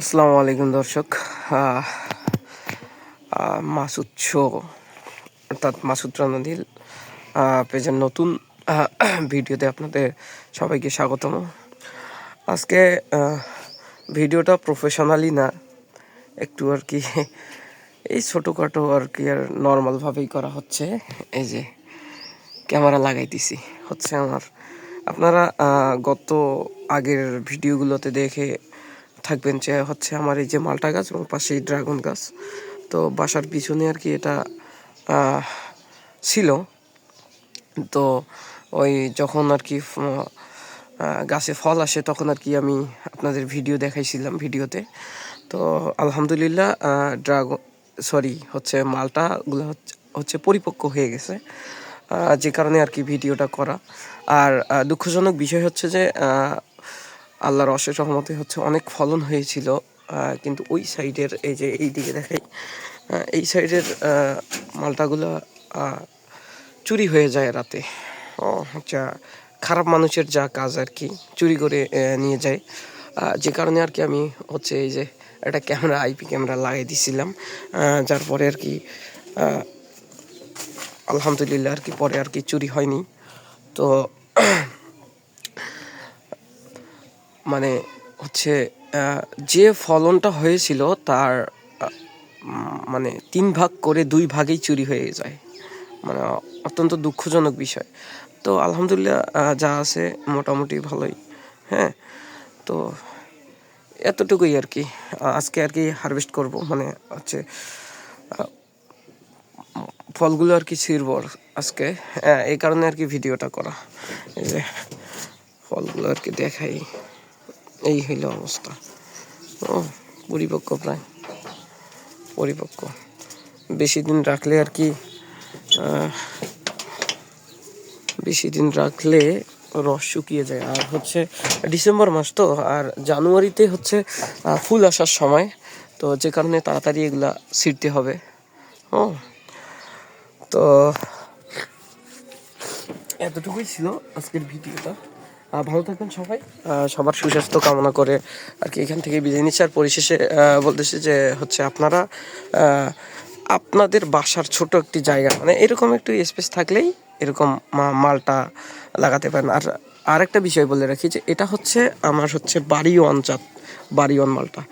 আসসালামু আলাইকুম দর্শক। মাসুদ শো, অর্থাৎ মাসুদ রানাদিল পেজের নতুন ভিডিওতে আপনাদের সবাইকে স্বাগতম। আজকে ভিডিওটা প্রফেশনালি না, একটু আর কি, এই ছোটোখাটো আর কি আর নর্মালভাবেই করা হচ্ছে। এই যে, ক্যামেরা লাগাই লাগাইতেছি, হচ্ছে আমার। আপনারা গত আগের ভিডিওগুলোতে দেখে থাকবেন যে হচ্ছে আমার এই যে মালটা গাছ এবং পাশেই ড্রাগন গাছ। তো বাসার পিছনে আর কি এটা ছিল। তো ওই যখন আর কি গাছে ফল আসে তখন আর কি আমি আপনাদের ভিডিও দেখাইছিলাম ভিডিওতে। তো আলহামদুলিল্লাহ ড্রাগন সরি, হচ্ছে মালটাগুলো হচ্ছে- হচ্ছে পরিপক্ক হয়ে গেছে। যে কারণে আর কি ভিডিওটা করা। আর দুঃখজনক বিষয় হচ্ছে যে আল্লাহর অশেষ রহমতে হচ্ছে অনেক ফলন হয়েছিল কিন্তু ওই সাইডের এই যে এই দিকে দেখাই এই সাইডের মালটাগুলো চুরি হয়ে যায় রাতে। ও আচ্ছা খারাপ মানুষের যা কাজ আর কি, চুরি করে নিয়ে যায়। যে কারণে আর কি আমি হচ্ছে এই যে একটা ক্যামেরা আইপি ক্যামেরা লাগিয়ে দিছিলাম যার পরে আর কি আলহামদুলিল্লাহ আর কি পরে আর কি চুরি হয়নি। তো মানে হচ্ছে যে ফলনটা হয়েছিল তার মানে তিন ভাগ করে দুই ভাগেই চুরি হয়ে যায়। মানে অত্যন্ত দুঃখজনক বিষয়। তো আলহামদুলিল্লাহ যা আছে মোটামুটি ভালোই। হ্যাঁ? তো এতটুকুই আর কি। আজকে আর কি হারভেস্ট করব। মানে হচ্ছে ফলগুলো আর কি ছিঁড়ব আজকে। হ্যাঁ, এই কারণে আর কি ভিডিওটা করা। এই যে ফলগুলো আর কি দেখাই। এই হইল অবস্থা। ও, পরিপক্ক প্রায়। পরিপক্ক। বেশি দিন রাখলে আর কি বেশি দিন রাখলে রস শুকিয়ে যায়। আর হচ্ছে ডিসেম্বর মাস তো, আর জানুয়ারিতে হচ্ছে ফুল আসার সময়। তো যে কারণে তাড়াতাড়ি এগুলা ছিঁড়তে হবে। ও, তো এতটুকুই ছিল আজকের ভিডিওটা। ভালো থাকবেন সবাই। সবার সুস্বাস্থ্য কামনা করে আর কি এখান থেকে বিদায় নিচ্ছে। আর পরিশেষে বলতেছে যে হচ্ছে আপনারা আপনাদের বাসার ছোট একটি জায়গা মানে এরকম একটু স্পেস থাকলেই এরকম মালটা লাগাতে পারেন। আর আরেকটা বিষয় বলে রাখি যে এটা হচ্ছে আমার হচ্ছে বাড়িওয়ান জাত বাড়িওয়ান মালটা।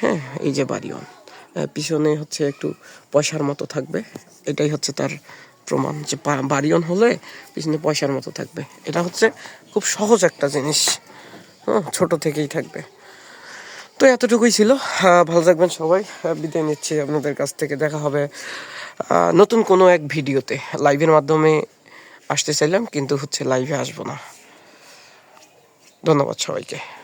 হ্যাঁ এই যে বাড়িওয়ান পিছনে হচ্ছে একটু পয়সার মতো থাকবে। এটাই হচ্ছে তার প্রমাণ যে বা- বাড়িওয়ান হলে পিছনে পয়সার মতো থাকবে। এটা হচ্ছে খুব সহজ একটা জিনিস। হ্যাঁ ছোট থেকেই থাকবে। তো এতটুকুই ছিল। ভালো থাকবেন সবাই। বিদায় নিচ্ছি আপনাদের কাছ থেকে। দেখা হবে নতুন কোনো এক ভিডিওতে। লাইভের মাধ্যমে আসতে চাইলাম, কিন্তু হচ্ছে লাইভে আসব না। ধন্যবাদ সবাইকে।